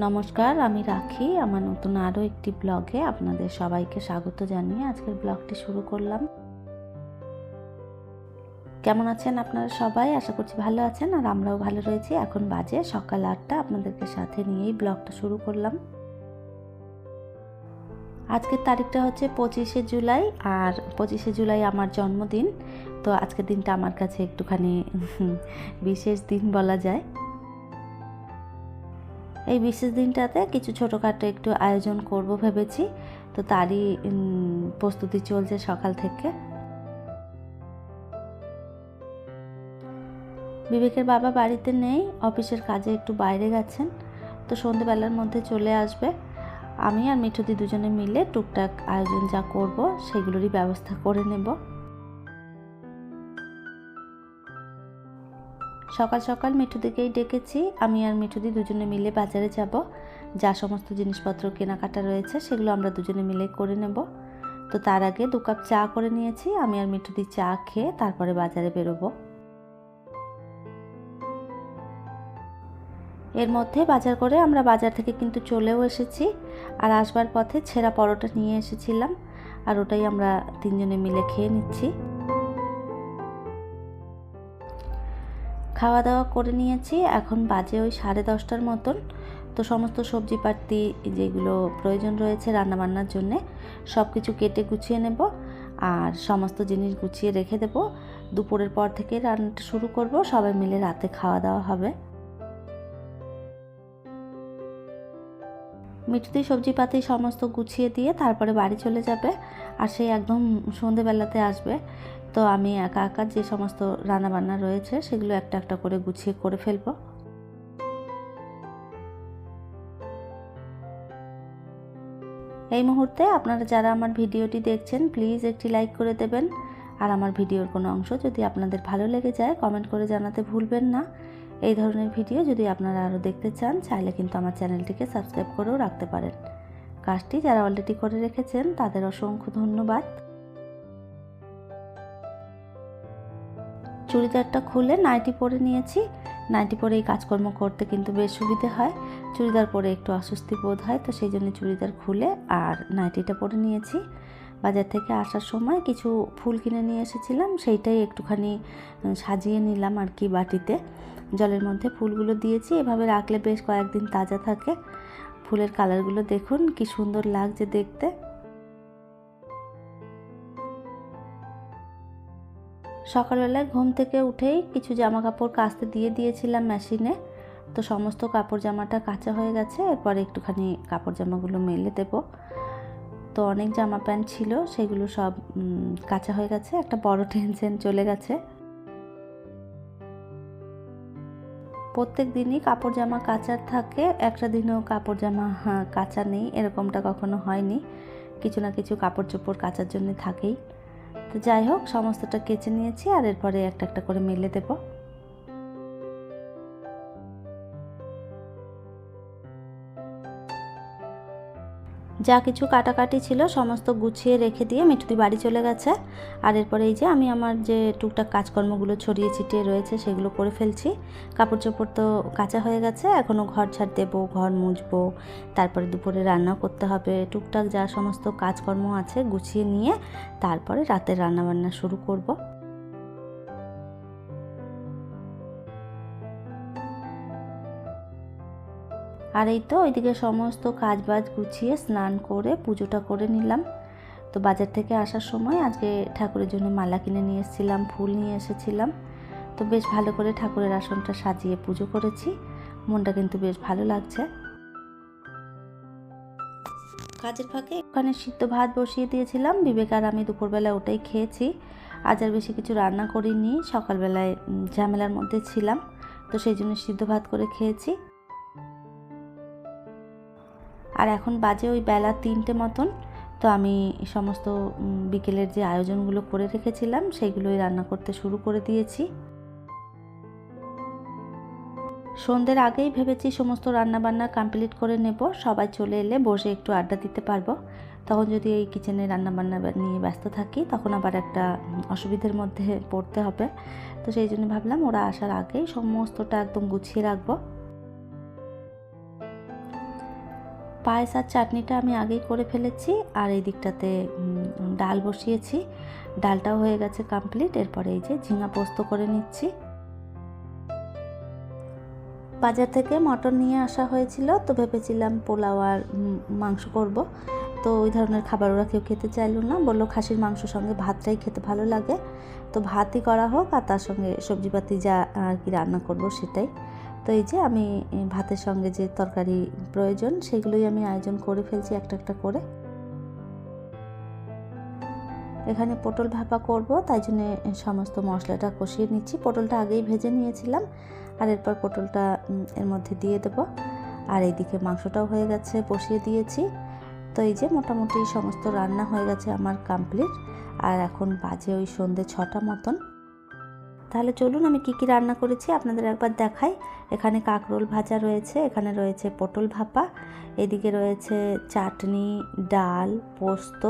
নমস্কার, আমি রাখি। আমার নতুন আরও একটি ব্লগে আপনাদের সবাইকে স্বাগত জানিয়ে আজকের ব্লগটি শুরু করলাম। কেমন আছেন আপনারা সবাই? আশা করছি ভালো আছেন আর আমরাও ভালো রয়েছি। এখন বাজে সকাল আটটা। আপনাদেরকে সাথে নিয়েই ব্লগটা শুরু করলাম। আজকের তারিখটা হচ্ছে পঁচিশে জুলাই আর পঁচিশে জুলাই আমার জন্মদিন। তো আজকের দিনটা আমার কাছে একটুখানি বিশেষ দিন বলা যায়। এই বিশেষ দিনটাতে কিছু ছোটোখাটো একটু আয়োজন করব ভেবেছি। তো তারই প্রস্তুতি চলছে সকাল থেকে। বিবেকের বাবা বাড়িতে নেই, অফিসের কাজে একটু বাইরে গেছেন, তো সন্ধেবেলার মধ্যে চলে আসবে। আমি আর মিঠুদি দুজনে মিলে টুকটাক আয়োজন যা করব, সেগুলোরই ব্যবস্থা করে নেব। সকাল সকাল মিঠুদিকেই ডেকেছি। আমি আর মিঠুদি দুজনে মিলে বাজারে যাব। যা সমস্ত জিনিসপত্র কেনাকাটা রয়েছে, সেগুলো আমরা দুজনে মিলে করে নেব। তো তার আগে দু কাপ চা করে নিয়েছি। আমি আর মিঠুদি চা খেয়ে তারপরে বাজারে বেরোবো। এর মধ্যে বাজার করে আমরা বাজার থেকে কিন্তু চলেও এসেছি। আর আসবার পথে ছেঁড়া পরোটা নিয়ে এসেছিলাম। আর ওটাই আমরা তিনজনে মিলে খেয়ে নিচ্ছি। খাওয়া দাওয়া করে নিয়েছি। এখন বাজে ওই সাড়ে দশটার মতন। তো সমস্ত সবজি পাতি যেগুলো প্রয়োজন রয়েছে রান্নাবান্নার জন্যে সব কিছু কেটে গুছিয়ে নেব আর সমস্ত জিনিস গুছিয়ে রেখে দেব। দুপুরের পর থেকে রান্নাটা শুরু করব। সবাই মিলে রাতে খাওয়া দাওয়া হবে। মিঠুদি সবজি পাতি সমস্ত গুছিয়ে দিয়ে তারপরে বাড়ি চলে যাবে আর সেই একদম সন্ধেবেলাতে আসবে। তো আমি একা একা যে সমস্ত রান্নাবান্না রয়েছে সেগুলো একটা একটা করে গুছিয়ে করে ফেলব। এই মুহূর্তে আপনারা যারা আমার ভিডিওটি দেখছেন, প্লিজ একটি লাইক করে দেবেন। আর আমার ভিডিওর কোনো অংশ যদি আপনাদের ভালো লেগে যায়, কমেন্ট করে জানাতে ভুলবেন না। এই ধরনের ভিডিও যদি আপনারা আরও দেখতে চান, চাইলে কিন্তু আমার চ্যানেলটিকে সাবস্ক্রাইব করেও রাখতে পারেন। কাজটি যারা অলরেডি করে রেখেছেন, তাদের অসংখ্য ধন্যবাদ। চুড়িদারটা খুলে নাইটি পরে নিয়েছি। নাইটি পরে এই কাজকর্ম করতে কিন্তু বেশ সুবিধে হয়। চুড়িদার পরে একটু অস্বস্তি বোধ হয়, তো সেই জন্য চুড়িদার খুলে আর নাইটিটা পরে নিয়েছি। বাজার থেকে আসার সময় কিছু ফুল কিনে নিয়ে এসেছিলাম, সেইটাই একটুখানি সাজিয়ে নিলাম আর কি বাটিতে। জলের মধ্যে ফুলগুলো দিয়েছি, এভাবে রাখলে বেশ কয়েকদিন তাজা থাকে। ফুলের কালারগুলো দেখুন, কি সুন্দর লাগছে দেখতে। সকালবেলায় ঘুম থেকে উঠেই কিছু জামা কাপড় কাচতে দিয়ে দিয়েছিলাম মেশিনে। তো সমস্ত কাপড় জামাটা কাঁচা হয়ে গেছে, এরপরে একটুখানি কাপড় জামাগুলো মেলে দেব। তো অনেক জামা প্যান্ট ছিল, সেগুলো সব কাঁচা হয়ে গেছে, একটা বড় টেনশন চলে গেছে। প্রত্যেক দিনই কাপড় জামা কাচার থাকে, একটা দিনও কাপড় জামা হ্যাঁ কাঁচা নেই, এরকমটা কখনো হয়নি। কিছু না কিছু কাপড় চোপড় কাচার জন্য থাকেই। তো যাই হোক সমস্তটা কেচে নিয়েছি আর এরপরে একটা একটা করে মেলে দেবো। যা কিছু কাটাকাটি ছিল সমস্ত গুছিয়ে রেখে দিয়ে মিঠুদি বাড়ি চলে গেছে। আর এরপরে এই যে আমি আমার যে টুকটাক কাজকর্মগুলো ছড়িয়ে ছিটিয়ে রয়েছে সেগুলো করে ফেলছি। কাপড় চোপড় তো কাঁচা হয়ে গেছে, এখনও ঘর ছাড় দেবো, ঘর মুছবো, তারপরে দুপুরে রান্না করতে হবে। টুকটাক যা সমস্ত কাজকর্ম আছে গুছিয়ে নিয়ে তারপরে রাতের রান্নাবান্না শুরু করব। আর এই তো ওইদিকে সমস্ত কাজ বাজ গুছিয়ে স্নান করে পুজোটা করে নিলাম। তো বাজার থেকে আসার সময় আজকে ঠাকুরের জন্য মালা কিনে নিয়ে এসেছিলাম, ফুল নিয়ে এসেছিলাম। তো বেশ ভালো করে ঠাকুরের আসনটা সাজিয়ে পুজো করেছি। মনটা কিন্তু বেশ ভালো লাগছে। কাজের ফাঁকে ওখানে সিদ্ধ ভাত বসিয়ে দিয়েছিলাম। বিবেক আর আমি দুপুরবেলা ওটাই খেয়েছি। আজ আর বেশি কিছু রান্না করিনি। সকালবেলায় ঝামেলার মধ্যে ছিলাম। তো সেই জন্য সিদ্ধ ভাত করে খেয়েছি। আর এখন বাজে ওই বেলা তিনটে মতন। তো আমি সমস্ত বিকেলের যে আয়োজনগুলো করে রেখেছিলাম সেইগুলোই রান্না করতে শুরু করে দিয়েছি। সন্ধ্যের আগেই ভেবেছি সমস্ত রান্নাবান্না কমপ্লিট করে নেব। সবাই চলে এলে বসে একটু আড্ডা দিতে পারব। তখন যদি এই কিচেনে রান্নাবান্না নিয়ে ব্যস্ত থাকি, তখন আবার একটা অসুবিধার মধ্যে পড়তে হবে। তো সেই জন্য ভাবলাম ওরা আসার আগেই সমস্তটা একদম গুছিয়ে রাখব। পায়েস আর চাটনিটা আমি আগেই করে ফেলেছি আর এই দিকটাতে ডাল বসিয়েছি। ডালটাও হয়ে গেছে কমপ্লিট এরপরে এই যে ঝিঙা পোস্ত করে নিচ্ছি। বাজার থেকে মটন নিয়ে আসা হয়েছিল, তো ভেবেছিলাম পোলাও আর মাংস করব। তো ওই ধরনের খাবার ওরা কেউ খেতে চাইল না, বলল খাসির মাংস সঙ্গে ভাতটাই খেতে ভালো লাগে। তো ভাতই করা হোক আর তার সঙ্গে সবজিপাতি যা আর কি রান্না করব সেটাই। তো এই যে আমি ভাতের সঙ্গে যে তরকারি প্রয়োজন সেগুলোই আমি আয়োজন করে ফেলছি একটা একটা করে। এখানে পটল ভাপা করব, তাই জন্য সমস্ত মশলাটা কষিয়ে নিচ্ছি। পটলটা আগেই ভেজে নিয়েছিলাম, আর এরপর পটলটা এর মধ্যে দিয়ে দেব। আর এইদিকে মাংসটাও হয়ে গেছে, বসিয়ে দিয়েছি। তো এই যে মোটামুটি সমস্ত রান্না হয়ে গেছে আমার কমপ্লিট আর এখন বাজে ওই সন্ধে ছটা মতন। তাহলে চলুন আমি কি কি রান্না করেছি আপনাদের একবার দেখাই। এখানে কাকরোল ভাজা রয়েছে, এখানে রয়েছে পটল ভাপা, এদিকে রয়েছে চাটনি, ডাল, পোস্ত,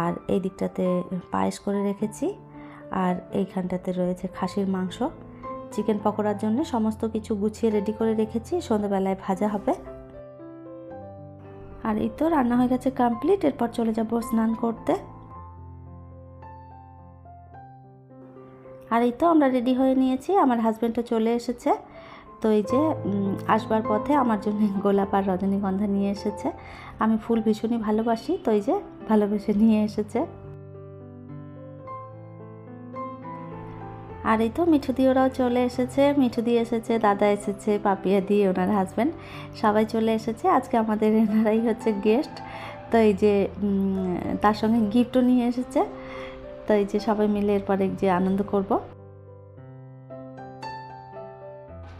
আর এই দিকটাতে পায়েস করে রেখেছি, আর এইখানটাতে রয়েছে খাসির মাংস। চিকেন পকোড়ার জন্য সমস্ত কিছু গুছিয়ে রেডি করে রেখেছি সন্ধ্যেবেলায় ভাজা হবে। আর এই তো রান্না হয়ে গেছে কমপ্লিট, এরপর চলে যাব স্নান করতে। আর এই তো আমরা রেডি হয়ে নিয়েছি, আমার হাজব্যান্ডও চলে এসেছে। তো এই যে আসবার পথে আমার জন্য গোলাপ আর রজনীগন্ধা নিয়ে এসেছে। আমি ফুল ভীষণই ভালোবাসি, তো এই যে ভালোবেসে নিয়ে এসেছে। আর এই তো মিঠু দি ওরাও চলে এসেছে, মিঠু দিয়ে এসেছে, দাদা এসেছে, পাপিয়া দিয়ে ওনার হাজব্যান্ড সবাই চলে এসেছে। আজকে আমাদের এনারাই হচ্ছে গেস্ট তো এই যে তার সঙ্গে গিফটও নিয়ে এসেছে। তো যে সবাই মিলে এরপরে যে আনন্দ করব।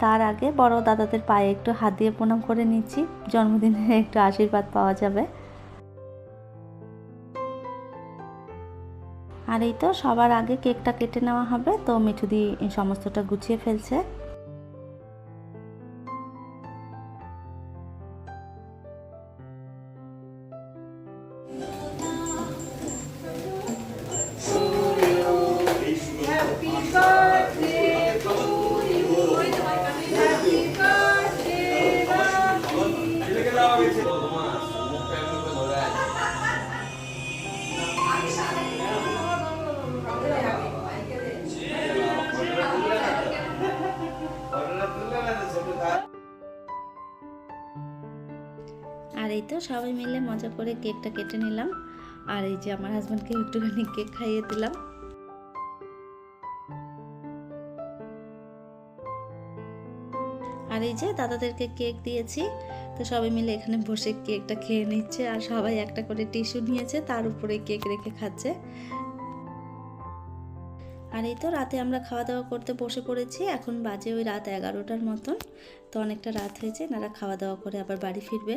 তার আগে বড় দাদাদের পায়ে একটু হাত দিয়ে প্রণাম করে নিচ্ছি। জন্মদিনে একটু আশীর্বাদ পাওয়া যাবে। আর এই তো সবার আগে কেকটা কেটে নেওয়া হবে, তো মিঠুদি সমস্তটা গুছিয়ে ফেলছে। তো সবাই মিলে মজা করে কেকটা কেটে নিলাম। আর এই যে আমার হাজব্যান্ডকে একটুখানি কেক খাইয়ে দিলাম। আর এই যে দাদাদেরকে কেক দিয়েছি, তো সবাই মিলে এখানে বসে কেকটা খেয়ে নিচ্ছে আর সবাই একটা করে টিস্যু নিয়েছে, তার উপরে কেক রেখে খাচ্ছে। আর এই তো রাতে আমরা খাওয়া দাওয়া করতে বসে পড়েছি, এখন বাজে ওই রাত এগারোটার মতন। তো অনেকটা রাত হয়েছে, এনারা খাওয়া দাওয়া করে আবার বাড়ি ফিরবে।